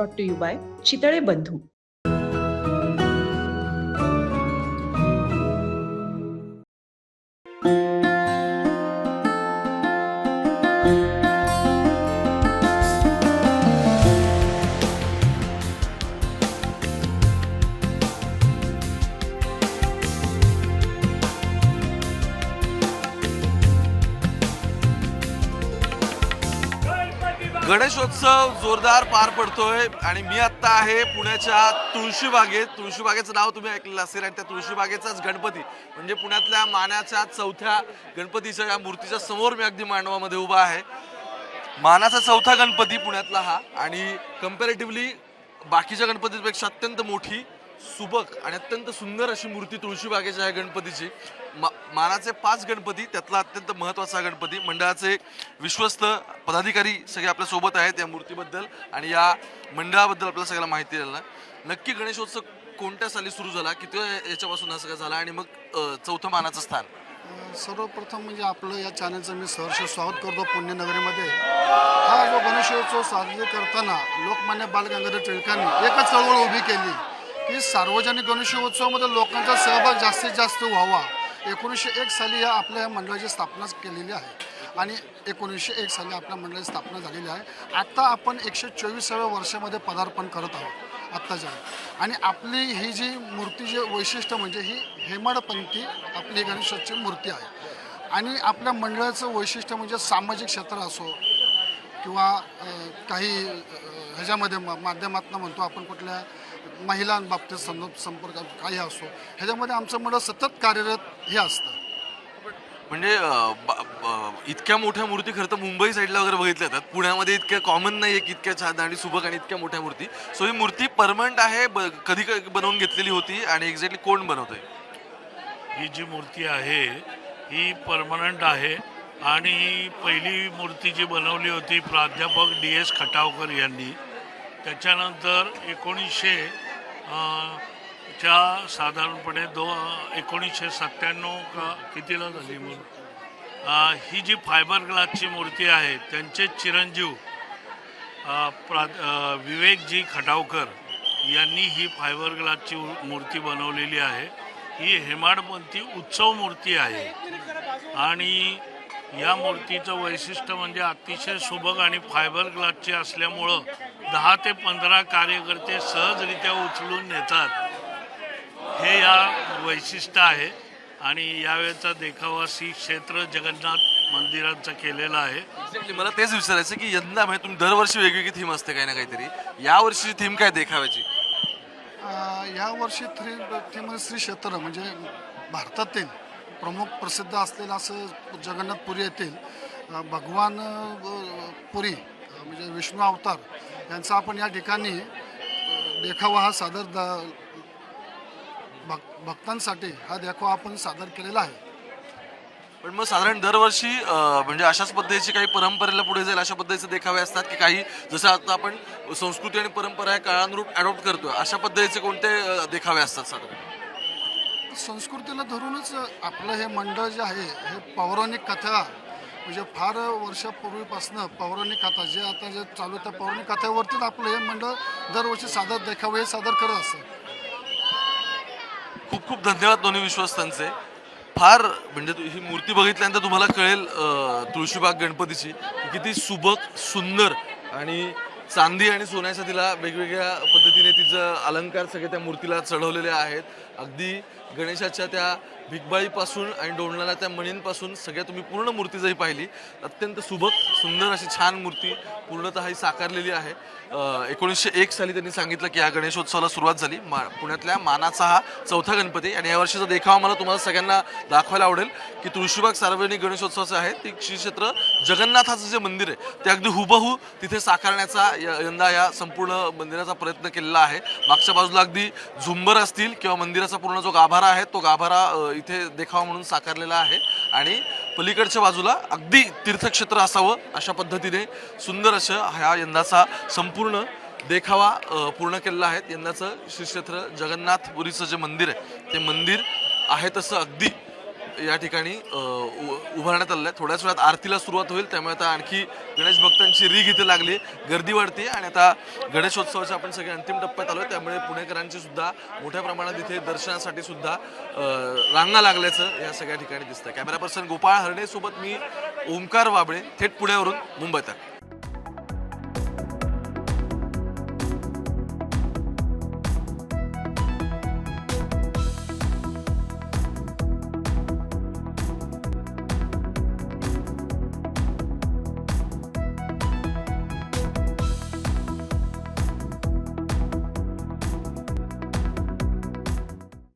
Brought to you by Chitale Bandhu Ganeshotsav जोरदार पार पडतोय आणि मी आत्ता आहे पुण्याच्या तुळशीबागेत. तुळशीबागेचं नाव तुम्ही ऐकलेलं असेल आणि त्या तुळशीबागेचाच गणपती म्हणजे पुण्यातल्या मानाच्या चौथ्या गणपतीच्या या मूर्तीच्या समोर मी अगदी मांडवामध्ये उभा आहे. मानाचा चौथा गणपती पुण्यातला हा आणि कम्पॅरेटिव्हली बाकीच्या गणपतीपेक्षा अत्यंत मोठी सुबक आणि अत्यंत सुंदर अशी मूर्ती तुळशीबागेच्या आहे गणपतीची. मा मानाचे पाच गणपती त्यातला अत्यंत महत्त्वाचा गणपती मंडळाचे विश्वस्त पदाधिकारी सगळे आपल्यासोबत आहेत या मूर्तीबद्दल आणि या मंडळाबद्दल आपल्याला सगळ्याला माहिती द्यायला नक्की गणेशोत्सव कोणत्या साली सुरू झाला? किती याच्यापासून हा सगळं झाला? आणि मग चौथं मानाचं स्थान? सर्वप्रथम म्हणजे आपलं या चॅनलचं मी सहर्ष स्वागत करतो पुण्यनगरीमध्ये. हा जो गणेशोत्सव साजरे करताना लोकमान्य बाल गंगाधर टिळकांनी एकच चळवळ उभी केली. की सार्वजनिक गणेशोत्सवामध्ये लोकांचा सहभाग जास्तीत जास्त व्हावा. एकोणीसशे एक साली या आपल्या या मंडळाची स्थापना केलेली आहे. आणि एकोणीसशे एक साली आपल्या मंडळाची स्थापना झालेली आहे. आत्ता आपण एकशे चोवीसाव्या वर्षामध्ये पदार्पण करत आहोत. आत्ताच्या आणि आपली ही जी मूर्ती जे वैशिष्ट्य म्हणजे ही हेमाडपंथी आपली गणेशाची मूर्ती आहे. आणि आपल्या मंडळाचं वैशिष्ट्य म्हणजे सामाजिक क्षेत्र असो किंवा काही ह्याच्यामध्ये माध्यमातून म्हणतो आपण कुठल्या महिलांबाबतीत सं संपर्क काही असो ह्याच्यामध्ये आमचं मंडळ सतत कार्यरत हे असतं. म्हणजे अं, ब- ब- इतक्या मोठ्या मूर्ती खरं तर मुंबई साईडला वगैरे बघितल्या जातात. पुण्यामध्ये इतक्या कॉमन नाही आहे की इतक्या छान आणि सुबक आणि इतक्या मोठ्या मूर्ती. सो ही मूर्ती परमनंट आहे ब- कधी क- बनवून घेतलेली होती आणि एक्झॅक्टली कोण बनवतोय? ही जी मूर्ती आहे ही परमनंट आहे आणि ही पहिली मूर्ती जी बनवली होती प्राध्यापक डी एस खटावकर यांनी त्याच्यानंतर एकोणीसशे च्या साधारणपणे दो एकोणीसशे सत्त्याण्णव का कितीला झाली म्हणून ही जी फायबर ग्लासची मूर्ती आहे त्यांचे चिरंजीव प्रा विवेकजी खटावकर यांनी ही फायबर ग्लासची मूर्ती बनवलेली आहे. ही हेमाडपंथी उत्सव मूर्ती आहे. आणि या मूर्तीचं वैशिष्ट्य म्हणजे अतिशय सुबक आणि फायबर ग्लासची असल्यामुळं दहा ते पंधरा कार्यकर्ते सहजरित्या उचलून नेतात. हे या वैशिष्ट्य आहे आणि यावेळेचा देखावा श्री क्षेत्र जगन्नाथ मंदिराचा केलेला आहे. मला तेच विचारायचं की यंदा म्हणजे तुम्ही दरवर्षी वेगवेगळी थीम असते काही ना काहीतरी. या वर्षीची थीम काय देखाव्याची? अ, यावर्षी थ्री थीमध्ये श्री क्षेत्र म्हणजे भारतातील प्रमुख प्रसिद्ध असलेलं असं जगन्नाथपुरी येथील भगवान पुरी म्हणजे विष्णू अवतार यांचा आपण या ठिकाणी देखावा हा सादर द भक भक्तांसाठी हा देखावा आपण सादर केलेला आहे. पण मग साधारण दरवर्षी म्हणजे अशाच पद्धतीची काही परंपरेला पुढे जाईल अशा पद्धतीचे देखावे असतात की काही जसं आता आपण संस्कृती आणि परंपरा या काळानुरूप अडॉप्ट करतो अशा पद्धतीचे कोणते देखावे असतात साधारण? संस्कृतीला धरूनच आपलं हे मंडळ जे आहे हे पौराणिक कथा म्हणजे फार वर्षापूर्वीपासनं पौराणिक कथा जे आता जे चालू आहे त्या पौराणिक कथेवरतीच आपलं हे मंडळ दरवर्षी सादर देखावे हे सादर करत असतं. खूप खूप धन्यवाद दोन्ही विश्वस्तांचे फार म्हणजे ही मूर्ती बघितल्यानंतर तुम्हाला कळेल तुळशीबाग गणपतीची किती सुबक सुंदर आणि चांदी आणि सोन्याच्या तिला वेगवेगळ्या पद्धतीने तिचं अलंकार सगळे त्या मूर्तीला चढवलेले आहेत. अगदी गणेशाच्या त्या भिकबाळीपासून आणि डोंडणाला त्या मणींपासून सगळ्या तुम्ही पूर्ण मूर्ती जरी पाहिली. अत्यंत सुबक सुंदर अशी छान मूर्ती पूर्णतः ही साकारलेली आहे. एकोणीसशे एक साली त्यांनी सांगितलं की या गणेशोत्सवाला सुरुवात झाली. मा पुण्यातल्या मानाचा हा चौथा गणपती आणि यावर्षीचा देखावा मला तुम्हाला सगळ्यांना दाखवायला आवडेल की तुळशीबाग सार्वजनिक गणेशोत्सवाचं आहे. ते श्रीक्षेत्र जगन्नाथाचं जे मंदिर आहे ते अगदी हुबहू तिथे साकारण्याचा य- यंदा या संपूर्ण मंदिराचा प्रयत्न केलेला आहे. मागच्या बाजूला अगदी झुंबर असतील किंवा मंदिराचा पूर्ण जो गाभारा आहे तो गाभारा इथे देखावा म्हणून साकारलेला आहे. आणि पलीकडच्या बाजूला अगदी तीर्थक्षेत्र असावं अशा पद्धतीने सुंदर असं हा यंदाचा संपूर्ण देखावा पूर्ण केलेला आहे. यंदाचं श्री क्षेत्र जगन्नाथपुरीचं जे मंदिर आहे ते मंदिर आहे तसं अगदी या ठिकाणी उ- उभारण्यात आलेलं आहे थोड्याच वेळात आरतीला सुरुवात होईल. त्यामुळे आता आणखी गणेश भक्तांची रीग इथे लागली. गर्दी वाढते आणि आता गणेशोत्सवाच्या आपण सगळे अंतिम टप्प्यात आलो त्यामुळे पुणेकरांची सुद्धा मोठ्या प्रमाणात इथे दर्शनासाठी सुद्धा रांगा लागल्याचं या सगळ्या ठिकाणी दिसतं कॅमेरा पर्सन गोपाळ हरणे सोबत मी ओंकार वाबळे थेट पुण्यावरून मुंबईत आहे.